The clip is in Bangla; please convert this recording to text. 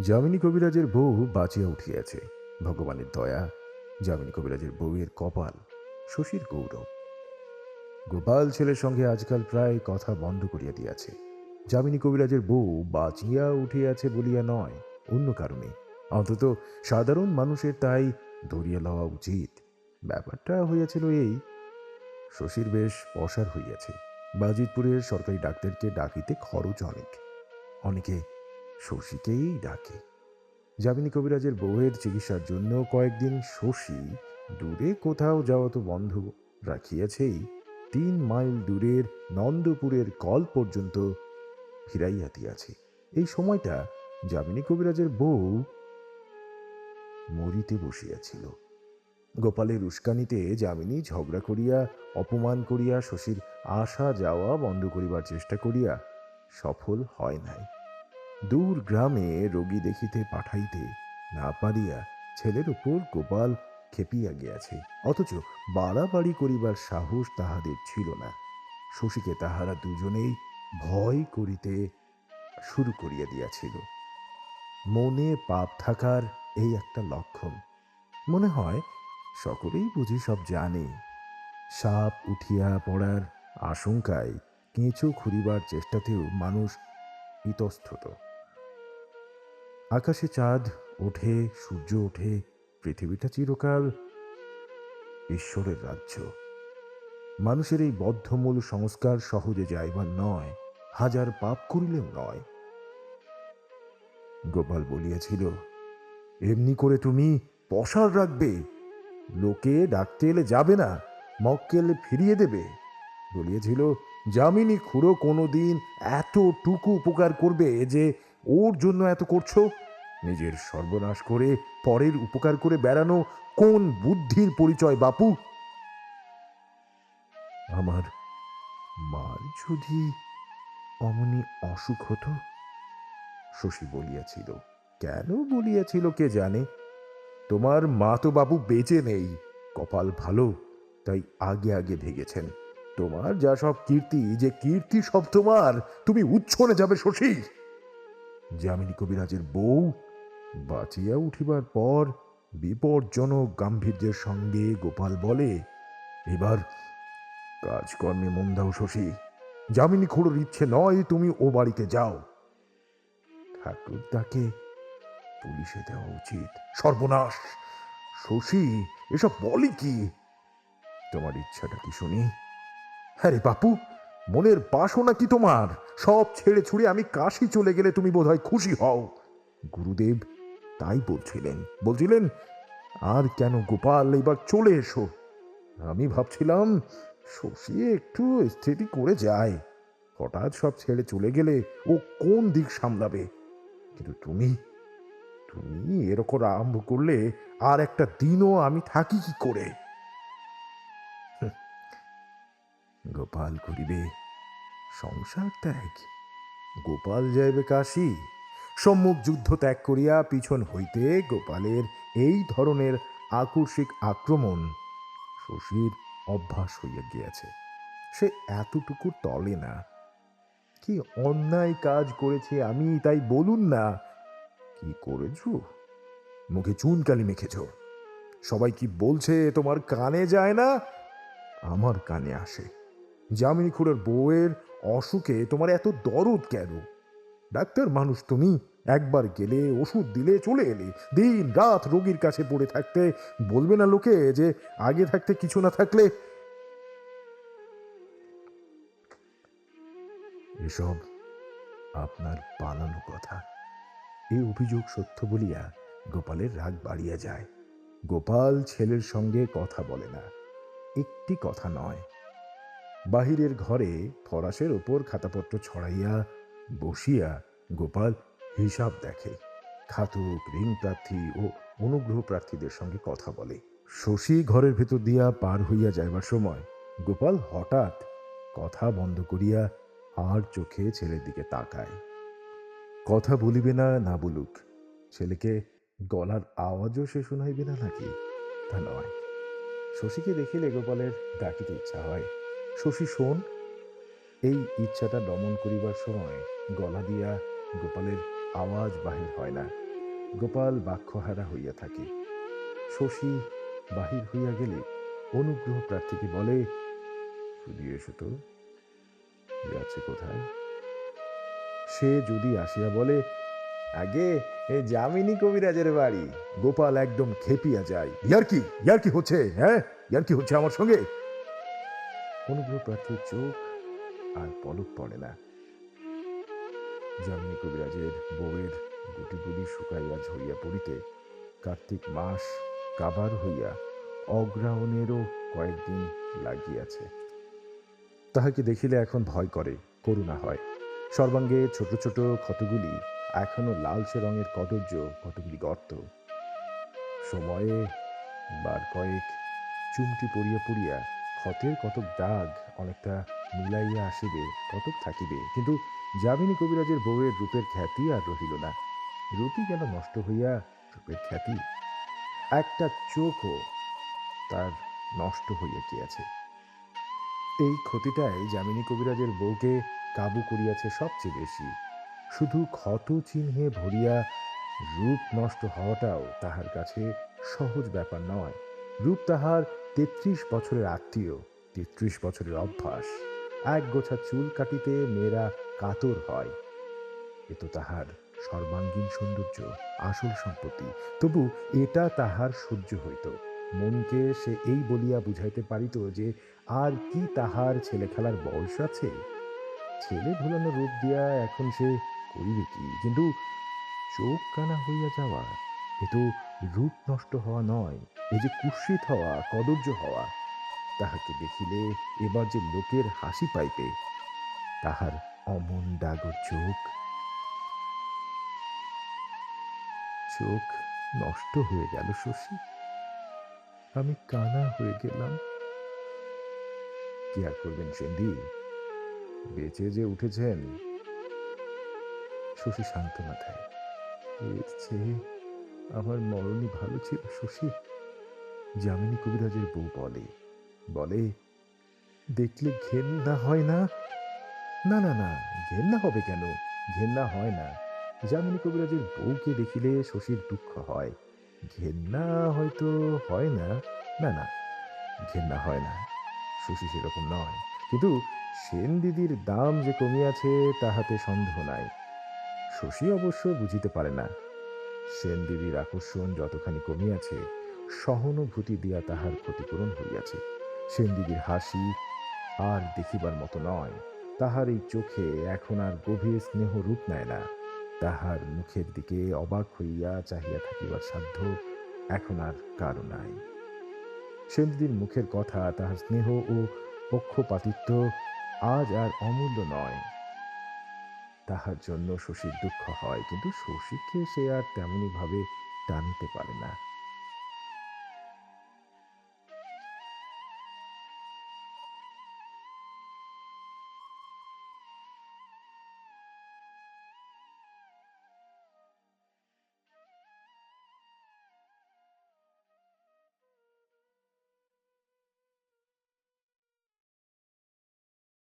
যামিনী কবিরাজের বউ বাঁচিয়া উঠিয়াছে। ভগবানের দয়া, যামিনী কবিরাজের বউয়ের কপাল, শশীর গৌরব। গোপাল ছেলের সঙ্গে আজকাল প্রায় কথা বন্ধ করিয়া দিয়াছে। যামিনী কবিরাজের বউ বাঁচিয়া উঠিয়াছে বলিয়া নয়, অন্য কারণে। অন্তত সাধারণ মানুষের তাই ধরিয়া লওয়া উচিত। ব্যাপারটা হইয়াছিল এই, শশীর বেশ অসার হইয়াছে। বাজিতপুরের সরকারি ডাক্তারকে ডাকিতে খরচ অনেক। অনেকে শশীকেই ডাকে। যামিনী কবিরাজের বউয়ের চিকিৎসার জন্য কয়েকদিন শশী দূরে কোথাও যাওয়া তো বন্ধ রাখিয়াছেই, তিন মাইল দূরের নন্দপুরের কল পর্যন্ত ফিরাইয়া দিয়াছে। এই সময়টা যামিনী কবিরাজের বউ মরিতে বসিয়াছিল। গোপালের উস্কানিতে যামিনী ঝগড়া করিয়া, অপমান করিয়া শশীর আসা যাওয়া বন্ধ করিবার চেষ্টা করিয়া সফল হয় নাই। দূর গ্রামে রোগী দেখিতে পাঠাইতে না পারিয়া ছেলের উপর গোপাল খেপিয়া গিয়াছে। অথচ বাড়াবাড়ি করিবার সাহস তাহাদের ছিল না। শশীকে তাহারা দুজনেই ভয় করিতে শুরু করিয়া দিয়াছিল। মনে পাপ থাকার এই একটা লক্ষণ। মনে হয় সকলেই বুঝি সব জানে। সাপ উঠিয়া পড়ার আশঙ্কায় কেঁচো খুঁড়িবার চেষ্টাতেও মানুষ ইতস্তত আকাশে চাঁদ ওঠে, সূর্য ওঠে, পৃথিবীটা চিরকাল ঈশ্বরের রাজ্য। মানুষের এই বদ্ধমূল সংস্কার সহজে যাইবার নয়, হাজার পাপ করিলেও নয়। গোপাল বলিয়াছিল, এমনি করে তুমি পসার রাখবে, লোকে ডাকতে এলে যাবে না, মক্কেল ফিরিয়ে দেবে। বলিয়েছিল যামিনী খুড়ো কোনোদিন এতটুকু উপকার করবে যে ওর জন্য এত করছ? নিজের সর্বনাশ করে পরের উপকার করে বেড়ানো কোন বুদ্ধির পরিচয়, বাপু? আমার মার যদি অমনি অসুখ হতো? শশী বলিয়াছিল। কেন বলিয়াছিল কে জানে? তোমার মা তো বাবু বেঁচে নেই, কপাল ভালো, তাই আগে আগে ভেগেছেন। তোমার যা সব কীর্তি, যে কীর্তি সব তোমার, তুমি উচ্ছনে যাবে শশী। যামিনী কবিরাজের বউ বাঁচিয়া উঠিবার পর বিপজ্জনক গাম্ভীর্যের সঙ্গে গোপাল বলে, এবার কাজকর্মে মন দাও শশী। যামিনী খুড়োর ইচ্ছে নয় তুমি ও বাড়িতে যাও। ঠাকুর তাকে পুলিশে দেওয়া উচিত। সর্বনাশ! শশী, এসব বলে কি? তোমার ইচ্ছাটা কি শুনি? হ্যাঁ রে বাপু, মনের বাসনা কি তোমার? সব ছেড়ে ছুড়ে আমি কাশি চলে গেলে তুমি বোধহয় খুশি হও। গুরুদেব তাই বলছিলেন। বলছিলেন, আর কেন গোপাল, এবার চলে এসো। আমি ভাবছিলাম, শশী একটু স্থিতি করে যায়। হঠাৎ সব ছেড়ে চলে গেলে ও কোন দিক সামলাবে? কিন্তু তুমি তুমি এরকম আরম্ভ করলে আর একটা দিনও আমি থাকি কি করে? গোপাল করিবে সংসার ত্যাগ। গোপাল যাইবে কাশী। সম্মুখ যুদ্ধ ত্যাগ করিয়া পিছন হইতে গোপালের এই ধরনের আকস্মিক আক্রমণ শশীর অভ্যাস হইয়া গিয়াছে। সে এতটুকু টলে না। কি অন্যায় কাজ করেছে আমি তাই বলুন না। কি করেছ? মুখে চুনকালি মেখেছ। সবাই কি বলছে, তোমার কানে যায় না? আমার কানে আসে। যামিনী খুড়ের বউয়ের অসুখে তোমার এত দরদ কেন? ডাক্তার মানুষ তুমি, একবার গেলে, ওষুধ দিলে, চলে এলে, দিন রাত রোগীর কাছে পড়ে থাকতে, বলবে না লোকে যে আগে থাকতে, কিছু না থাকলে? এসব আপনার বানানো কথা। এই অভিযোগ সত্য বলিয়া গোপালের রাগ বাড়িয়া যায়। গোপাল ছেলের সঙ্গে কথা বলে না। একটি কথা নয় বাহিরের ঘরে ফরাসের ওপর খাতাপত্র ছড়াইয়া বসিয়া গোপাল হিসাব দেখে। খাতুক, ঋণ প্রার্থী ও অনুগ্রহ প্রার্থীদের সঙ্গে কথা বলে। শশী ঘরের ভেতর দিয়া পার হইয়া যাইবার সময় গোপাল হঠাৎ কথা বন্ধ করিয়া আর চোখে ছেলের দিকে তাকায়। কথা বলিবে না না বলুক। ছেলেকে গলার আওয়াজও সে শুনাইবে না নাকি? তা নয়। শশীকে দেখিলে গোপালের ডাকিতে ইচ্ছা হয়। শশী শোন, এই ইচ্ছাটা দমন করিবার সময় গলা দিয়া গোপালের আওয়াজ বাহির হয় না। গোপাল বাক্যহারা হইয়া থাকে। শশী বাহির হইয়া গেলে অনুগ্রহ প্রার্থীকে বলে শুধু এসো তো যাচ্ছে কোথায়? সে যদি আসিয়া বলে, আগে এ যামিনী কবিরাজের বাড়ি। গোপাল একদম খেপিয়া যায়, ইয়ার কি? ইয়ার কি হচ্ছে? হ্যাঁ? ইয়ার কি হচ্ছে আমার সঙ্গে? অনুগ্রহ প্রার্থীর চোখ আর পলক পড়ে না। যামিনী কবিরাজের বউয়ের গুটিগুলি শুকাইয়া ঝরিয়া পড়িতে কার্তিক মাস কাবার হইয়া অগ্রাহণেরও কয়েকদিন লাগিয়াছে। তাহাকে দেখিলে এখন ভয় করে, করুণা হয়। সর্বাঙ্গে ছোট ছোট ক্ষতগুলি, এখনও লালচে রঙের কদর্য কতগুলি গর্ত। সময়ে বার কয়েক চুমটি পড়িয়া পড়িয়া ক্ষতের কতক দাগ অনেকটা মিলাইয়া আসিবে, কতক থাকিবে। কিন্তু যামিনী কবিরাজের বউয়ের রূপের খ্যাতি আর রহিল না। রূপই যেন নষ্ট হইয়া রূপের খ্যাতি। একটা চোখও তার নষ্ট হইয়া গিয়াছে এই ক্ষতিটাই যামিনী কবিরাজের বউকে কাবু করিয়াছে সবচেয়ে বেশি। শুধু ক্ষত চিহ্নে ভরিয়া রূপ নষ্ট হওয়াটাও তাহার কাছে সহজ ব্যাপার নয়। রূপ তাহার তেত্রিশ বছরের আত্মীয়, তেত্রিশ বছরের অভ্যাস। এক গোছা চুল কাটিতে মেয়েরা কাতর হয়। এ তো তাহার সর্বাঙ্গীন সৌন্দর্য, আসল সম্পত্তি। তবু এটা তাহার সহ্য হইত। মনকে সে এই বলিয়া বুঝাইতে পারিত যে, আর কি তাহার ছেলে খেলার বয়স আছে? ছেলে ভুলানো রূপ দিয়া এখন সে করিবে কি? কিন্তু চোখ কানা হইয়া যাওয়া এ তো রূপ নষ্ট হওয়া নয়, এ যে কুৎসিত হওয়া কদর্য হওয়া, তাহাকে দেখিলে এবার যে লোকের হাসি পাইবে, তাহার অমন ডাগর চোখ। চোখ নষ্ট হয়ে গেল শশী। আমি কানা হয়ে গেলাম। কি আর করবেন সেন্দি? বেঁচে যে উঠেছেন। শশী শান্ত মাথায়। আমার মরণই ভালো ছিল, শশী। যামিনী কবিরাজের বউ বলে বলে, দেখলে ঘেন্না হয় না? না না না ঘেন্না হবে কেন? ঘেন্না হয় না। যামিনী কবিরাজের বউকে দেখিলে শশীর দুঃখ হয়। ঘেন্না হয়তো হয় না? না না ঘেন্না হয় না। শশী সেরকম নয়। কিন্তু সেন দিদির দাম যে কমিয়াছে, তাহাতে সন্দেহ নাই। শশী অবশ্য বুঝিতে পারে না। সেন দিদির আকর্ষণ যতখানি কমিয়াছে, সহানুভূতি দিয়া তাহার ক্ষতিপূরণ হইয়াছে। সেন দিদির হাসি আর দেখিবার মতো নয়, তাহার এই চোখে এখন আর গভীর স্নেহ রূপ নেয় না। তাহার মুখের দিকে অবাক হইয়া চাহিয়া থাকিবার সাধ্য এখন আর কারও নাই। সেনদিদির মুখের কথা তাহার স্নেহ ও পক্ষপাতিত্ব আজ আর অমূল্য নয়। তাহার জন্য শশীর দুঃখ হয় কিন্তু শশীকে সে আর তেমনি টানতে টানিতে পারে না।